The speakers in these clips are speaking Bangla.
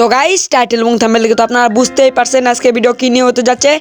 তো গাইস টাইটেল এবং থাম্বেল দেখে তো আপনারা বুঝতেই পারছেন আজকে ভিডিও কি নিয়ে হতে যাচ্ছে।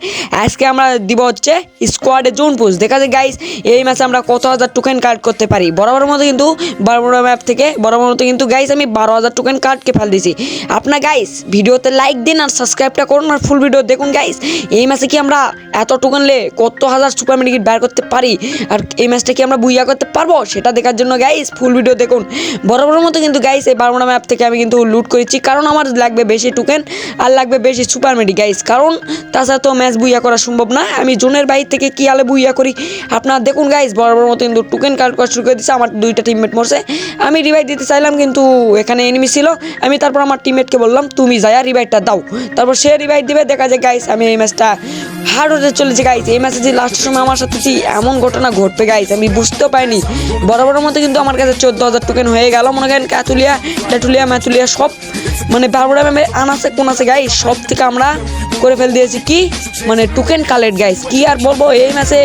আজকে আমরা দিব হচ্ছে স্কোয়াডে জোন পুশ দেখা যায় গাইস এই ম্যাচে আমরা কত হাজার টোকেন কার্ড করতে পারি। বরাবর মতো কিন্তু বড় বড় ম্যাপ থেকে বরাবর মতো কিন্তু গাইস আমি বারো হাজার টোকেন কার্ডকে ফেল দিয়েছি। আপনার গাইস ভিডিওতে লাইক দিন আর সাবস্ক্রাইবটা করুন আর ফুল ভিডিও দেখুন গাইস এই ম্যাচে কি আমরা এত টোকেন লে কত হাজার সুপার মেডিকেট বের করতে পারি? আর এই ম্যাচটা কি আমরা বুইয়া করতে পারব? সেটা দেখার জন্য গাইস ফুল ভিডিও দেখুন। বরাবর মতো কিন্তু গাইস এই বারোটা ম্যাপ থেকে আমি কিন্তু লুট করেছি। কারণ আমার লাগবে বেশি টোকেন আর লাগবে বেশি সুপার মেডি গাইস কারণ তাছাড়া তো ম্যাচ বুইয়া করা সম্ভব না। আমি জোনের বাইর থেকে কি আলে বুইয়া করি? আপনারা দেখুন গাইস বরাবর মতো কিন্তু টোকেন কার্ড করা শুরু করে দিচ্ছে আমার দুইটা টিমমেট মরছে। আমি রিভাইভ দিতে চাইলাম কিন্তু এখানে এনিমি ছিল। আমি তারপর আমার টিমমেটকে বললাম, তুমি যাই আর রিভাইভটা দাও। তারপর সে রিভাইভ দিবে, দেখা যায় গাইস আমি এই ম্যাচটা হার্ড হতে চলেছে গাইস এই ম্যাচে যে লাস্টের সময় আমার সাথে এমন ঘটনা ঘটবে গাইস আমি বুঝতেও পারিনি। বরাবর মতো কিন্তু আমার কাছে চোদ্দ হাজার টোকেন হয়ে গেল। মনে করেন ক্যাতুলিয়া ট্যাটুলিয়া ম্যাতুলিয়া সব মানে বারোটা ম্যামে আনাসে কোন আছে গাইস সব থেকে আমরা করে ফেল দিয়েছি কি? মানে টোকেন কালেক্ট গাইস কি আর বলব, এই ম্যাচে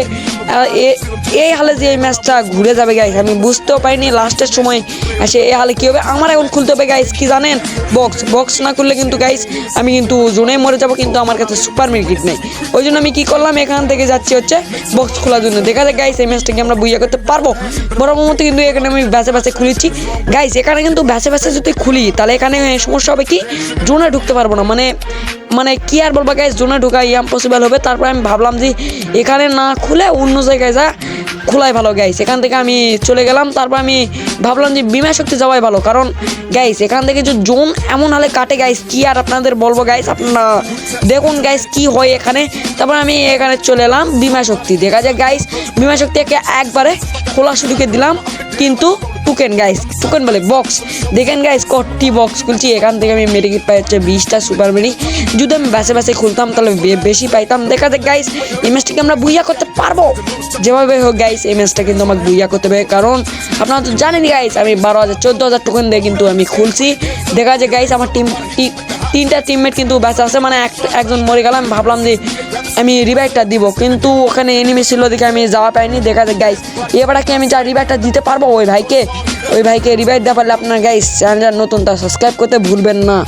এই হালে যে এই ম্যাচটা ঘুরে যাবে গাইস আমি বুঝতেও পারিনি। লাস্টের সময় এসে এই হালে কী হবে? আমার এখন খুলতে হবে গাইস কি জানেন? বক্স বক্স না খুললে কিন্তু গাইস আমি কিন্তু জোনে মরে যাব, কিন্তু আমার কাছে সুপার মার্কেট নেই। ওই জন্য আমি কি করলাম? এখান থেকে যাচ্ছি হচ্ছে বক্স খোলার জন্য। দেখা যায় গাইস এই ম্যাচটা কি আমরা বুইয়া করতে পারব? বড় মতো কিন্তু এখানে আমি ব্যাসে ব্যাসে খুলেছি। গাইস এখানে কিন্তু ব্যাসে ব্যাসে যদি খুলি, তাহলে এখানে সমস্যা হবে কি? জোনে ঢুকতে পারব না। মানে মানে কি আর বলব গাইস জোনে ঢুকা ইয়াম পসিবল হবে। তারপর আমি ভাবলাম যে এখানে না খুলে অন্য জায়গায় যা, খোলাই ভালো গাইস এখান থেকে আমি চলে গেলাম। তারপর আমি ভাবলাম যে বিমা শক্তি যাওয়াই ভালো। কারণ গাইস এখান থেকে যে জোন এমন হলে কাটে গাইস কি আর আপনাদের বলব গাইস আপনারা দেখুন গাইস কি হয় এখানে। তারপর আমি এখানে চলে এলাম বিমা শক্তি। দেখা যায় গাইস বিমা শক্তিকে একবারে খোলা শুরুকে দিলাম। কিন্তু টুকেন গাইস টুকেন বলে বক্স দেখেন গাইস কটি বক্স খুলছি। এখান থেকে আমি মেডিকিট পাই হচ্ছে বিশটা সুপার মেডি যদি আমি বাসে বাসে খুলতাম, তাহলে বেশি পাইতাম। দেখা যাক গাইস এই ম্যাচটাকে আমরা বুইয়া করতে পারব? যেভাবে হোক গাইস এই ম্যাচটা কিন্তু আমাকে বুইয়া করতে হবে। কারণ আপনারা তো জানেন গাইস আমি বারো হাজার, চোদ্দ হাজার টোকেন দিয়ে কিন্তু আমি খুলছি। দেখা যায় গাইস আমার টিম তিনটা টিমমেট কিন্তু বেঁচে আছে মানে এক, একজন মরে গেলাম ভাবলাম যে আমি রিভাইভটা দিব, কিন্তু ওখানে এনিমি ছিল দেখে আমি যাওয়া পাইনি, দেখা যায় গাইস এবারে কি আমি যা রিভাইভটা দিতে পারব, ওই ভাইকে ওই ভাইকে রিভাইভ দেওয়া পারলে আপনার গাইস চ্যানেলটা নতুন তা সাবস্ক্রাইব করতে ভুলবেন না।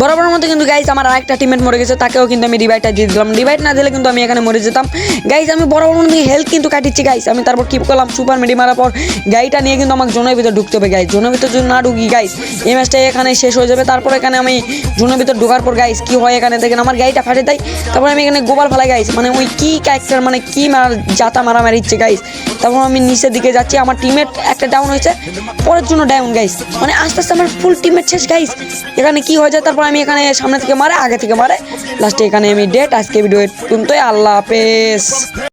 বরাবর মতো কিন্তু গাইস আমার আরেকটা টিমমেট মরে গেছে, তাকেও কিন্তু আমি রিভাইভটা দিয়ে দিলাম। রিভাইভ না দিলে কিন্তু আমি এখানে মরে যেতাম। গাইজ আমি বরাবর মতো হেলথ কিন্তু কাটিচ্ছি গাইস আমি তারপর কি করলাম সুপার মেডি মারার পর গাড়িটা নিয়ে কিন্তু আমাকে জোনের ভিতর ঢুকতে হবে গাইস জোনের ভিতর যদি না ঢুকি গাইস এই ম্যাচটা এখানে শেষ হয়ে যাবে। তারপর এখানে আমি জোনের ভিতর ঢোকার পর গাইস কি হয় এখানে? দেখেন, আমার গাড়িটা ফাটে দেয়। তারপর আমি এখানে গোবার ফেলাই গাইস মানে ওই কি ক্যারেক্টার মানে কি মার জাতা মারা মারিচ্ছে গাইস তারপর আমি নিচের দিকে যাচ্ছি। আমার টিমের একটা ডাউন হয়েছে। পরের জন্য ডাউন গাইস মানে আস্তে আস্তে আমার ফুল টিমের শেষ গাইস এখানে কি হয়ে যায়? তারপর আমি এখানে সামনে থেকে মারে, আগে থেকে মারে। লাস্টে এখানে আমি ডেট আজকে ভিডিও তুলতে। আল্লাহ হাফেজ।